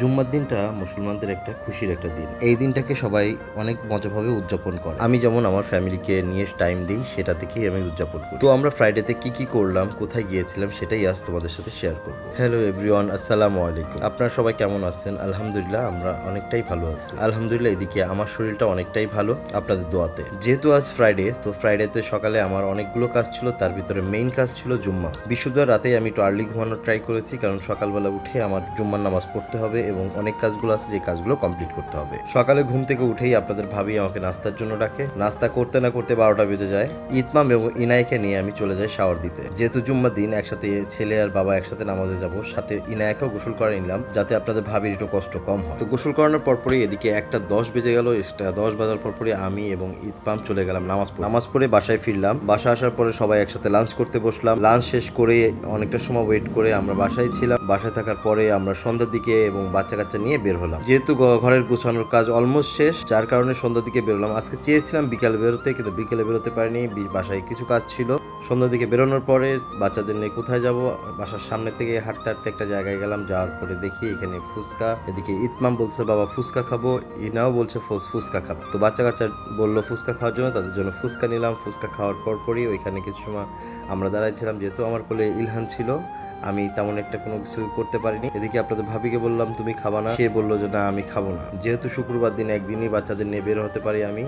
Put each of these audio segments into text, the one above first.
জুম্মার দিনটা মুসলমানদের একটা খুশির একটা দিন। এই দিনটাকে সবাই অনেক মজাভাবে উদযাপন করে। আমি যেমন আমার ফ্যামিলিকে নিয়ে টাইম দিই, সেটা থেকেই আমি উদযাপন করি। তো আমরা ফ্রাইডেতে কি কি করলাম, কোথায় গিয়েছিলাম, সেটাই আজ তোমাদের সাথে শেয়ার করব। হ্যালো এভরিওয়ান আসসালামু আলাইকুম। আপনারা সবাই কেমন আছেন? আলহামদুলিল্লাহ, আমরা অনেকটাই ভালো আছি। আলহামদুলিল্লাহ, এদিকে আমার শরীরটা অনেকটাই ভালো, আপনাদের দোয়াতে। যেহেতু আজ ফ্রাইডে তো ফ্রাইডেতে সকালে আমার অনেকগুলো কাজ ছিল, তার ভিতরে মেইন কাজ ছিল জুম্মা। বিশুদ্ধবার রাতেই আমি একটু আর্লি ঘুমানোর ট্রাই করেছি, কারণ সকালবেলা উঠে আমার জুম্মার নামাজ পড়তে হবে এবং অনেক কাজগুলো আছে, যে কাজগুলো কমপ্লিট করতে হবে। সকালে ঘুম থেকে উঠেই আপনাদের ভাবি আমাকে নাস্তার জন্য ডাকে। নাস্তা করতে না করতে বারোটা বেজে যায়। ইতমাম এবং ইনায়কে নিয়ে আমি চলে যাই শাওয়ার দিতে। যেহেতু জুম্মার দিন, একসাথে ছেলে আর বাবা একসাথে নামাজে যাব, সাথে ইনায়কেও গোসল করে নিলাম, যাতে আপনাদের ভাবির একটু কষ্ট কম হয়। তো গোসল করানোর পরপরই এদিকে একটা দশ বেজে গেল, একটা দশ বাজার পরপরই আমি এবং ইতমাম চলে গেলাম নামাজ। নামাজ পড়ে বাসায় ফিরলাম। বাসা আসার পরে সবাই একসাথে লাঞ্চ করতে বসলাম। লাঞ্চ শেষ করে অনেকটা সময় ওয়েট করে আমরা বাসায় ছিলাম। বাসায় থাকার পরে আমরা সন্ধ্যার দিকে এবং বাচ্চা কাচ্চা নিয়ে বের হলাম। যেহেতু ঘরের গুছানোর কাজ অলমোস্ট শেষ, যার কারণে সন্ধ্যার দিকে বেরোলাম আজকে চেয়েছিলাম বিকালে বেরোতে, কিন্তু বিকেলে বেরোতে পারিনি। বাসায় কিছু কাজ ছিল। সন্ধ্যার দিকে বেরোনোর পরে বাচ্চাদের নিয়ে কোথায় যাব? বাসার সামনে থেকে হাঁটতে হাঁটতে একটা জায়গায় গেলাম, যাওয়ার পরে দেখি এখানে ফুচকা। এদিকে ইতমাম বলছে, বাবা, ফুচকা খাব। ইনাও বলছে ফুচকা খাব। তো বাচ্চা কাচ্চা বলল, ফুচকা খাওয়ার জন্য। তাদের জন্য ফুচকা নিলাম। ফুচকা খাওয়ার পর পরই ওইখানে কিছু সময় আমরা দাঁড়াইছিলাম। যেহেতু আমার কোলে ইলহান ছিল আমি তেমন একটা কোনো কিছু করতে পারিনি। এদিকে আপনাদের ভাবিকে বললাম, তুমি খাবা না। সে বলল যে, না, আমি খাব না। যেহেতু শুক্রবার দিন একদিনই বাচ্চাদের নিয়ে বের হতে পারি আমি,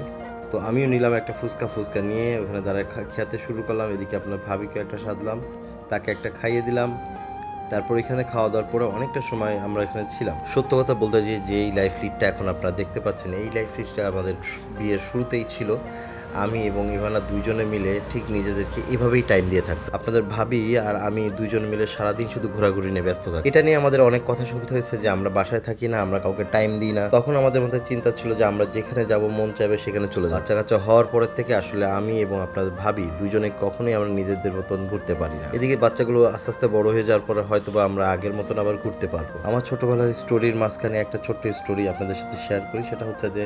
তো আমিও নিলাম একটা ফুচকা ফুচকা নিয়ে ওখানে দাঁড়ায় খেতে শুরু করলাম। এদিকে আপনার ভাবিকে একটা সাধলাম, তাকে একটা খাইয়ে দিলাম। তারপর এখানে খাওয়া দাওয়ার পরে অনেকটা সময় আমরা এখানে ছিলাম। সত্য কথা বলতে যে যে এই লাইফ লিডটা এখন আপনারা দেখতে পাচ্ছেন, এই লাইফ লিডটা আমাদের বিয়ের শুরুতেই ছিল। আমি এবং ইভানা দুইজনে মিলে ঠিক নিজেদেরকে এভাবেই টাইম দিয়ে থাকতাম। আপনাদের ভাবি আর আমি দুজন মিলে সারাদিন শুধু ঘোরাঘুরি নিয়ে ব্যস্ত থাকি। এটা নিয়ে আমাদের অনেক কথা শুনতে হয়েছে যে আমরা বাসায় থাকি না, আমরা কাউকে টাইম দিই না। তখন আমাদের মধ্যে চিন্তা ছিল যে আমরা যেখানে যাব, মন চাইবে সেখানে চলে যাব। কাচ্চা হওয়ার পরের থেকে আসলে আমি এবং আপনাদের ভাবি দুজনে কখনোই আমরা নিজেদের মতন ঘুরতে পারি না। এদিকে বাচ্চাগুলো আস্তে আস্তে বড় হয়ে যাওয়ার পরে হয়তো বা আমরা আগের মতন আবার ঘুরতে পারব। আমার ছোটবেলার স্টোরির মাঝখানে একটা ছোট্ট স্টোরি আপনাদের সাথে শেয়ার করি। সেটা হচ্ছে যে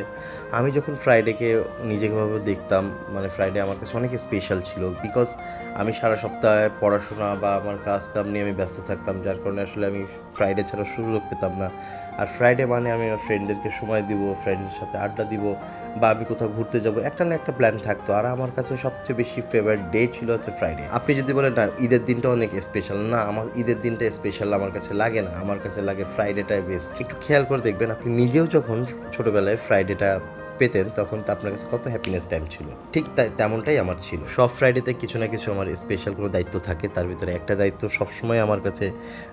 আমি যখন ফ্রাইডেকে নিজেভাবে দেখতাম মানে ফ্রাইডে আমার কাছে অনেক স্পেশাল ছিল বিকজ আমি সারা সপ্তাহে পড়াশোনা বা আমার কাজ কাম নিয়ে আমি ব্যস্ত থাকতাম, যার কারণে আসলে আমি ফ্রাইডে ছাড়া সুযোগ পেতাম না। আর ফ্রাইডে মানে আমি আমার ফ্রেন্ডদেরকে সময় দিব ফ্রেন্ডের সাথে আড্ডা দিব বা আমি কোথাও ঘুরতে যাব, একটা না একটা প্ল্যান থাকতো। আর আমার কাছে সবচেয়ে বেশি ফেভারিট ডে ছিল হচ্ছে ফ্রাইডে আপনি যদি বলেন, না, ঈদের দিনটা অনেক স্পেশাল না, আমার ঈদের দিনটা স্পেশাল আমার কাছে লাগে না। আমার কাছে লাগে ফ্রাইডেটাই বেস্ট একটু খেয়াল করে দেখবেন, আপনি নিজেও যখন ছোটোবেলায় ফ্রাইডেটা পেতেন, তখন তো আপনার কাছে কত হ্যাপিনেস টাইম ছিল। ঠিক তাই তেমনটাই আমার ছিল। সব ফ্রাইডেতে কিছু না কিছু আমার স্পেশাল কোনো দায়িত্ব থাকে, তার ভিতরে একটা দায়িত্ব সবসময় আমার কাছে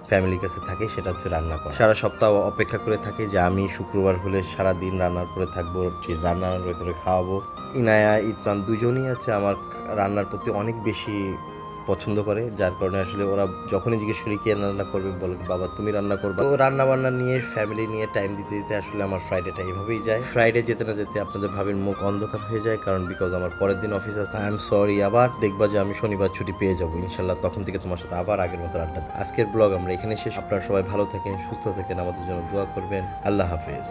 ফ্যামিলির কাছে থাকে, সেটা হচ্ছে রান্না করা। সারা সপ্তাহ অপেক্ষা করে থাকে যে আমি শুক্রবার হলে সারা দিন রান্নার করে থাকব রান্না করে খাওয়াবো। ইনায়া ইতমান দুজনই আছে আমার রান্নার প্রতি অনেক বেশি পছন্দ করে, যার কারণে আসলে ওরা যখনই জিজ্ঞেস করি, কে রান্না করবে? বলে, বাবা, তুমি রান্না করবে। তো রান্না বান্না নিয়ে ফ্যামিলি নিয়ে টাইম দিতে দিতে আসলে আমার ফ্রাইডেটা এইভাবেই যায়। ফ্রাইডে যেতে না যেতে আপনাদের ভাবের মুখ অন্ধকার হয়ে যায়, কারণ বিকজ আমার পরের দিন অফিস আছে। আই এম সরি আবার দেখবা যে আমি শনিবার ছুটি পেয়ে যাব। ইনশাল্লাহ তখন থেকে তোমার সাথে আবার আগের মতো আড্ডা। আজকের ব্লগ আমরা এখানে শেষ। আপনারা সবাই ভালো থাকেন, সুস্থ থাকেন, আমাদের জন্য দোয়া করবেন। আল্লাহ হাফেজ।